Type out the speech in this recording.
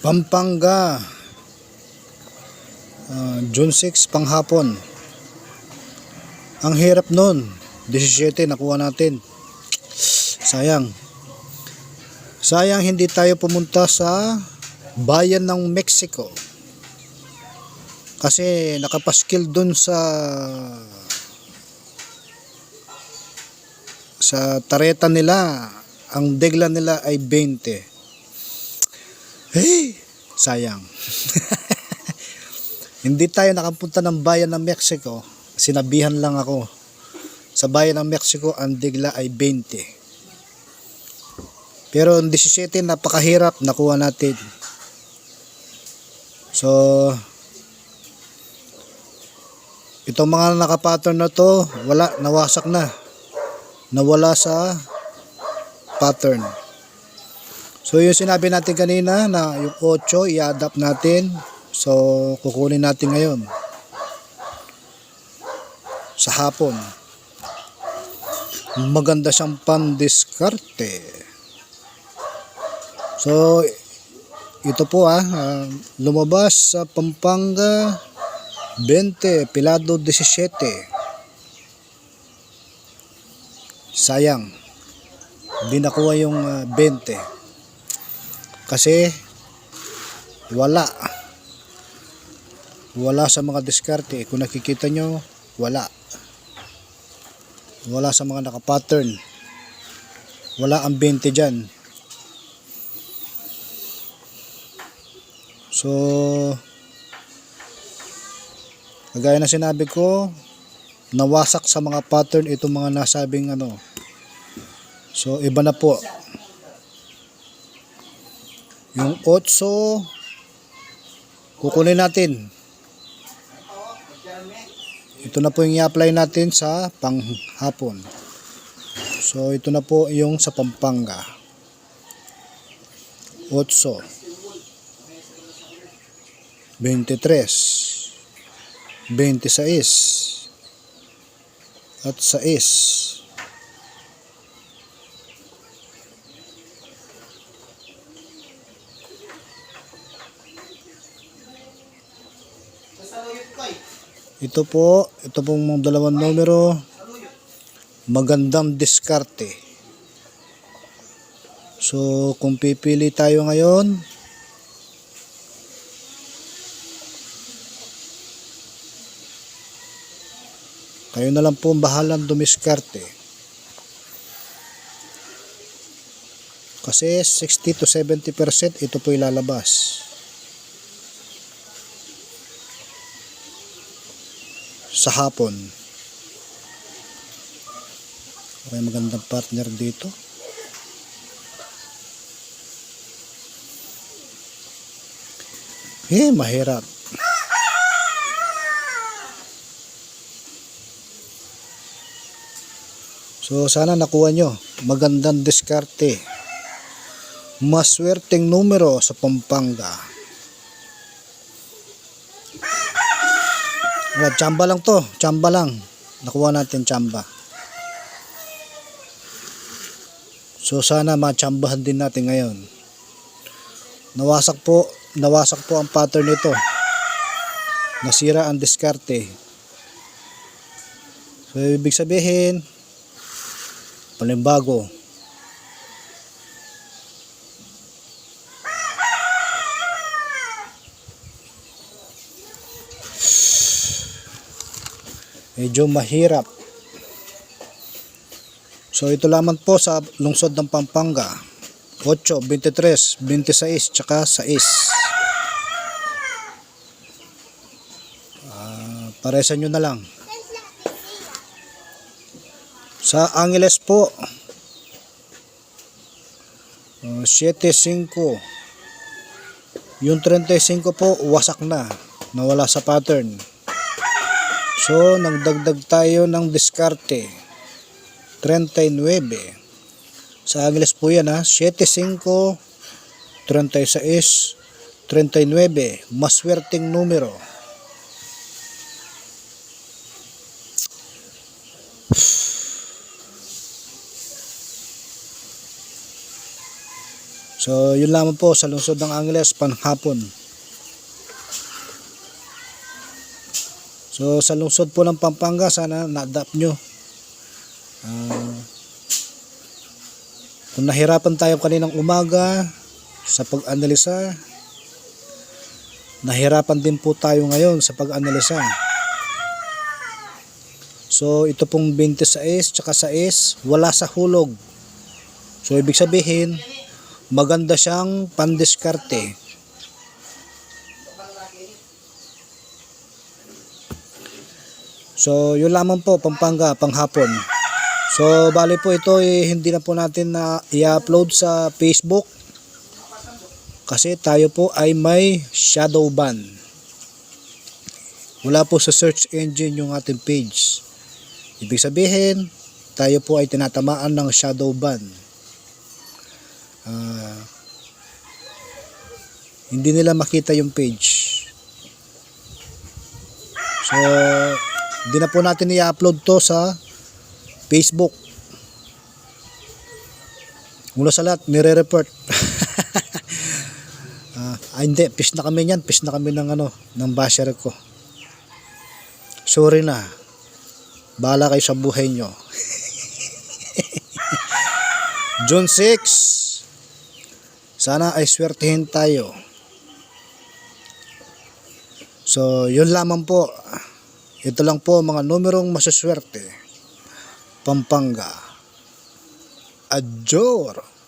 Pampanga. Ah, June 6, panghapon. Ang hirap nun. 17, nakuha natin. Sayang. Sayang hindi tayo pumunta sa bayan ng Mexico. Kasi nakapaskil dun sa sa tareta nila, ang degla nila ay 20. Hey, sayang. Hindi tayo nakapunta ng bayan ng Mexico. Sinabihan lang ako. Sa bayan ng Mexico, ang digla ay 20. Pero ang 17, napakahirap nakuha natin. So, itong mga nakapattern na to, wala, nawasak na. Nawala sa pattern. So yung sinabi natin kanina na yung 8 i-adapt natin. So kukunin natin ngayon. Sa hapon. Maganda siyang pandiskarte. So ito po ah, ah, lumabas sa Pampanga 20, Pilado 17. Sayang. Hindi nakuha yung ah, 20 kasi wala. Wala sa mga diskarte. Kung nakikita nyo wala. Wala sa mga nakapattern. Wala ang 20 dyan. So kagaya na sinabi ko nawasak sa mga pattern itong mga nasabing ano. So iba na po yung 8 kukunin natin. Ito na po yung i-apply natin sa panghapon. So ito na po yung sa Pampanga. 8 23 26 at 6 Ito po, ito pong mga dalawang numero. Magandang diskarte. So, kung pipili tayo ngayon, kayo na lang po ang bahalang dumiskarte. Kasi 60 to 70% ito po ilalabas. Sa hapon. May magandang partner dito. Eh, mahirap. So, sana nakuha nyo. Magandang diskarte. Maswerteng numero sa Pampanga. Wala, tsamba lang to. Tsamba lang. Nakuha natin tsamba. So sana matsambahan din natin ngayon. Nawasak po, nawasak po ang pattern nito. Nasira ang diskarte. So ibig sabihin, palimbago. Medyo mahirap. So ito lamang po sa lungsod ng Pampanga. 8, 23, 26, tsaka 6. Uh, paresan nyo na lang. Sa Angeles po, uh, 7, 5. Yung 35 po, wasak na. Nawala sa pattern. So, nagdagdag tayo ng diskarte. 39. Sa Angeles po yan ha. 75, 36, 39. Maswerteng numero. So, yun lamang po sa lungsod ng Angeles panhapon. So, sa lungsod po ng Pampanga, sana na-adapt nyo. Ah, kung nahirapan tayo kaninang umaga sa pag-analisa, nahirapan din po tayo ngayon sa pag-analisa. So, ito pong 26 tsaka 6, wala sa hulog. So, ibig sabihin, maganda siyang pandiskarte. So, yun lamang po, Pampanga, panghapon. So, bali po ito, eh, hindi na po natin na i-upload sa Facebook. Kasi tayo po ay may shadow ban. Wala po sa search engine yung ating page. Ibig sabihin, tayo po ay tinatamaan ng shadow ban. Ah, hindi nila makita yung page. So, hindi na po natin i-upload to sa Facebook. Mula sa lahat, nire-report. ah, ah, hindi, fish na kami niyan. Fish na kami ng ano, ng basher ko. Sorry na. Bahala kayo sa buhay nyo. June 6. Sana ay swertihin tayo. So, yun lamang po. Ito lang po mga numerong masuswerte. Pampanga. Adjor.